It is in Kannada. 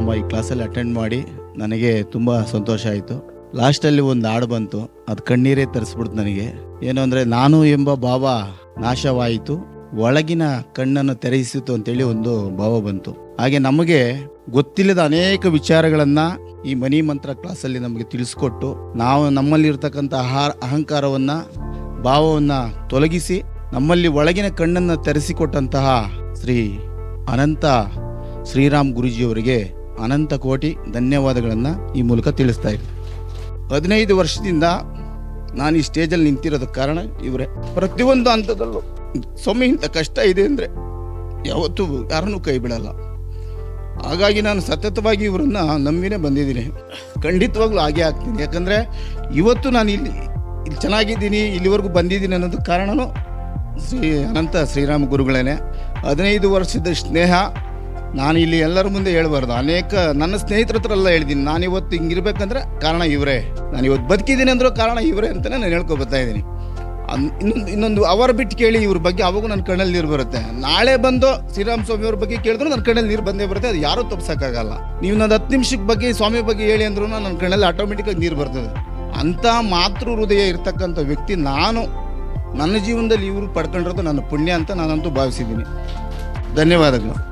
ಕಾರ್ಯಕ್ರಮ ಈ ಕ್ಲಾಸಲ್ಲಿ ಅಟೆಂಡ್ ಮಾಡಿ ನನಗೆ ತುಂಬ ಸಂತೋಷ ಆಯಿತು. ಲಾಸ್ಟಲ್ಲಿ ಒಂದು ಹಾಡು ಬಂತು. ಅದು ಕಣ್ಣೀರೇ ತರಿಸ್ಬಿಡ್ತು ನನಗೆ. ಏನು ಅಂದರೆ, ನಾನು ಎಂಬ ಭಾವ ನಾಶವಾಯಿತು, ಒಳಗಿನ ಕಣ್ಣನ್ನು ತೆರೆಯಿಸಿತು ಅಂತೇಳಿ ಒಂದು ಭಾವ ಬಂತು. ಹಾಗೆ ನಮಗೆ ಗೊತ್ತಿಲ್ಲದ ಅನೇಕ ವಿಚಾರಗಳನ್ನು ಈ ಮನಿ ಮಂತ್ರ ಕ್ಲಾಸಲ್ಲಿ ನಮಗೆ ತಿಳಿಸ್ಕೊಟ್ಟು, ನಾವು ನಮ್ಮಲ್ಲಿರ್ತಕ್ಕಂಥ ಆಹಾರ, ಅಹಂಕಾರವನ್ನ, ಭಾವವನ್ನ ತೊಲಗಿಸಿ, ನಮ್ಮಲ್ಲಿ ಒಳಗಿನ ಕಣ್ಣನ್ನು ತೆರೆಸಿಕೊಟ್ಟಂತಹ ಶ್ರೀ ಅನಂತ ಶ್ರೀರಾಮ್ ಗುರುಜಿಯವರಿಗೆ ಅನಂತ ಕೋಟಿ ಧನ್ಯವಾದಗಳನ್ನು ಈ ಮೂಲಕ ತಿಳಿಸ್ತಾ ಇದ್ದೆ ಹದಿನೈದು ವರ್ಷದಿಂದ ನಾನು ಈ ಸ್ಟೇಜಲ್ಲಿ ನಿಂತಿರೋದಕ್ಕೆ ಕಾರಣ ಇವರೇ. ಪ್ರತಿಯೊಂದು ಹಂತದಲ್ಲೂ ಸ್ವಾಮಿ ಇಂಥ ಕಷ್ಟ ಇದೆ ಅಂದರೆ ಯಾವತ್ತೂ ಯಾರನ್ನೂ ಕೈ ಬಿಡಲ್ಲ. ಹಾಗಾಗಿ ನಾನು ಸತತವಾಗಿ ಇವರನ್ನ ನಂಬಿನೇ ಬಂದಿದ್ದೀನಿ. ಖಂಡಿತವಾಗ್ಲೂ ಹಾಗೆ ಆಗ್ತೀನಿ. ಯಾಕಂದರೆ ಇವತ್ತು ನಾನು ಇಲ್ಲಿ ಇಲ್ಲಿ ಚೆನ್ನಾಗಿದ್ದೀನಿ, ಇಲ್ಲಿವರೆಗೂ ಬಂದಿದ್ದೀನಿ ಅನ್ನೋದು ಕಾರಣನೂ ಶ್ರೀ ಅನಂತ ಶ್ರೀರಾಮ ಗುರುಗಳೇನೆ. ಹದಿನೈದು ವರ್ಷದ ಸ್ನೇಹ ನಾನು ಇಲ್ಲಿ ಎಲ್ಲರ ಮುಂದೆ ಹೇಳ್ಬಾರ್ದು. ಅನೇಕ ನನ್ನ ಸ್ನೇಹಿತರ ಹತ್ರ ಎಲ್ಲ ಹೇಳಿದ್ದೀನಿ. ನಾನು ಇವತ್ತು ಹಿಂಗಿರ್ಬೇಕಂದ್ರೆ ಕಾರಣ ಇವರೇ. ನಾನು ಇವತ್ತು ಬದುಕಿದ್ದೀನಿ ಅಂದರೂ ಕಾರಣ ಇವರೇ ಅಂತಲೇ ನಾನು ಹೇಳ್ಕೊಬರ್ತಾ ಇದ್ದೀನಿ. ಇನ್ನೊಂದು ಇನ್ನೊಂದು ಅವರ್ ಬಿಟ್ಟು ಕೇಳಿ ಇವ್ರ ಬಗ್ಗೆ ಅವಾಗೂ ನನ್ನ ಕಣ್ಣಲ್ಲಿ ನೀರು ಬರುತ್ತೆ. ನಾಳೆ ಬಂದು ಶ್ರೀರಾಮ್ ಸ್ವಾಮಿ ಅವ್ರ ಬಗ್ಗೆ ಕೇಳಿದ್ರು ನನ್ನ ಕಣ್ಣಲ್ಲಿ ನೀರು ಬಂದೇ ಬರುತ್ತೆ. ಅದು ಯಾರೂ ತಪ್ಪಿಸೋಕ್ಕಾಗಲ್ಲ ನೀವು ನನ್ನ ಹತ್ತು ನಿಮಿಷಕ್ಕೆ ಬಗ್ಗೆ, ಸ್ವಾಮಿ ಬಗ್ಗೆ ಹೇಳಿ ಅಂದ್ರೂ ನನ್ನ ಕಣ್ಣಲ್ಲಿ ಆಟೋಮೆಟಿಕ್ಕಾಗಿ ನೀರು ಬರ್ತದೆ. ಅಂಥ ಮಾತೃ ಹೃದಯ ಇರ್ತಕ್ಕಂಥ ವ್ಯಕ್ತಿ ನಾನು. ನನ್ನ ಜೀವನದಲ್ಲಿ ಇವರು ಪಡ್ಕೊಂಡಿರೋದು ನನ್ನ ಪುಣ್ಯ ಅಂತ ನಾನಂತೂ ಭಾವಿಸಿದ್ದೀನಿ. ಧನ್ಯವಾದಗಳು.